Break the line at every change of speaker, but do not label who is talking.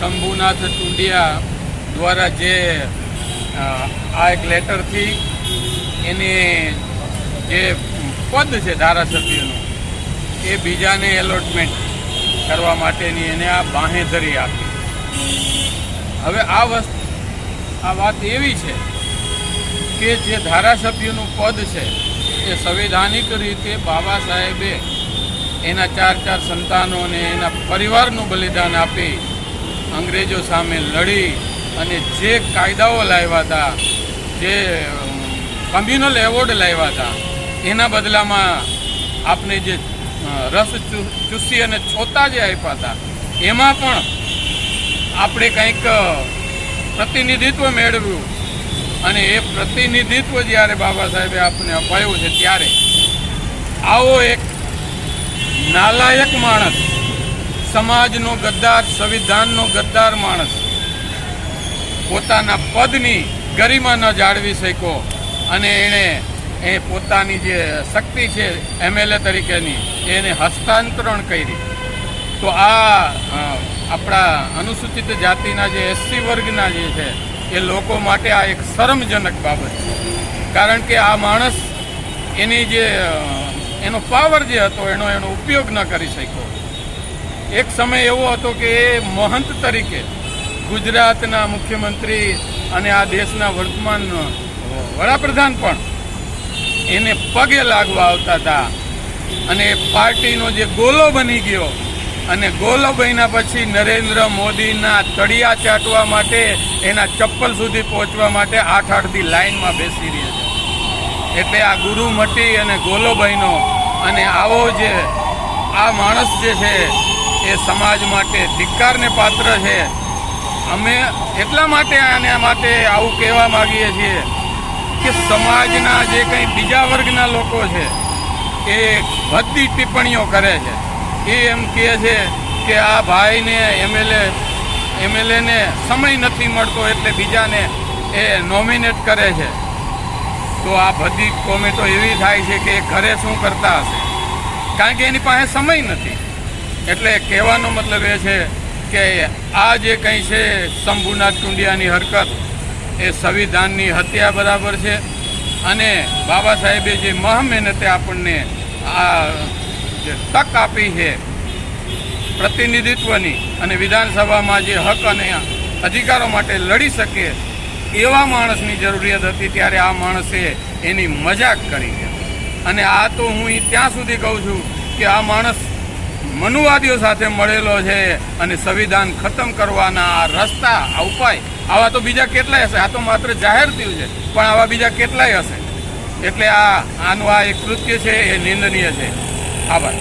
શંભુનાથ ટુંડિયા દ્વારા જે આ એક લેટરથી એને જે પદ છે ધારાસભ્યનું, એ બીજાને એલોટમેન્ટ કરવા માટેની એને આ બાંહેધરી આપી. હવે આ વસ્તુ, આ વાત એવી છે કે જે ધારાસભ્યનું પદ છે, એ સંવિધાનિક રીતે બાબા સાહેબે એના ચાર ચાર સંતાનોને એના પરિવારનું બલિદાન આપી અંગ્રેજો સામે લડી અને જે કાયદાઓ લાવ્યા હતા, જે કમ્યુનલ એવોર્ડ લાવ્યા હતા, એના બદલામાં આપને જે રસ ચૂસી અને છોતા જે આપ્યા હતા, એમાં પણ આપણે કંઈક પ્રતિનિધિત્વ મેળવ્યું. અને એ પ્રતિનિધિત્વ જ્યારે બાબા સાહેબે આપણને અપાયું છે ત્યારે, આવો એક નાલાયક માણસ સમાજનો ગદ્દાર, સંવિધાનનો ગદ્દાર માણસ. પોતાના પદની ગરિમા ન જાળવી શક્યો અને એણે એ પોતાની જે શક્તિ છે એમએલએ તરીકેની, એને હસ્તાંતરણ કરી. તો આ આપણા અનુસૂચિત જાતિના જે એસસી વર્ગના જે છે, એ લોકો માટે આ એક શરમજનક બાબત છે. કારણ કે આ માણસ એની જે એનો પાવર જે હતો, એનો એનો ઉપયોગ ન કરી શક્યો. એક સમય એવો હતો કે એ મહંત તરીકે ગુજરાતના મુખ્યમંત્રી અને આ દેશના વર્તમાન વડાપ્રધાન પણ એને પગે લાગવા આવતા હતા. અને પાર્ટીનો જે ગોલો બની ગયો અને ગોલો બન્યા પછી નરેન્દ્ર મોદીના તળિયા ચાટવા માટે, એના ચપ્પલ સુધી પહોંચવા માટે આઠ આઠથી લાઈનમાં બેસી રહ્યા છે. એટલે આ ગુરુ મટી અને ગોલો બન્યો. અને આવો જે આ માણસ જે છે એ સમાજ માટે ધિક્કારને પાત્ર છે. અમે એટલા માટે આને માટે આવું કહેવા માગીએ છીએ કે સમાજના જે કંઈ બીજા વર્ગના લોકો છે, એ બધી ટિપ્પણીઓ કરે છે. એ એમ કહે છે કે આ ભાઈને એમએલએ એમએલએને સમય નથી મળતો એટલે બીજાને એ નોમિનેટ કરે છે. તો આ બધી કોમેન્ટો એવી થાય છે કે એ ઘરે શું કરતા હશે? કારણ કે એની પાસે સમય નથી. એટલે કહેવાનો મતલબ એ છે કે આ જે કંઈ છે શંભુનાથ ટુંડિયાની હરકત, એ સંવિધાનની હત્યા બરાબર છે અને બાબા સાહેબે જે મહા મહેનતે આપણને આ જે તક આપી છે, પ્રતિનિધિત્વની અને વિધાનસભામાં જે હક અને અધિકારો માટે લડી શકે એવા માણસની જરૂરિયાત હતી ત્યારે આ માણસે એની મજાક કરી અને આ તો હું ત્યાં સુધી કહું છું કે આ માણસ મનુવાદીઓ સાથે મળેલો છે અને સંવિધાન ખતમ કરવાના રસ્તા, આ ઉપાય, આવા તો બીજા કેટલાય હશે? આ તો માત્ર જાહેર થયું છે, પણ આવા બીજા કેટલાય હશે? એટલે આ, આનું આ એક કૃત્ય છે, એ નિંદનીય છે. આભાર.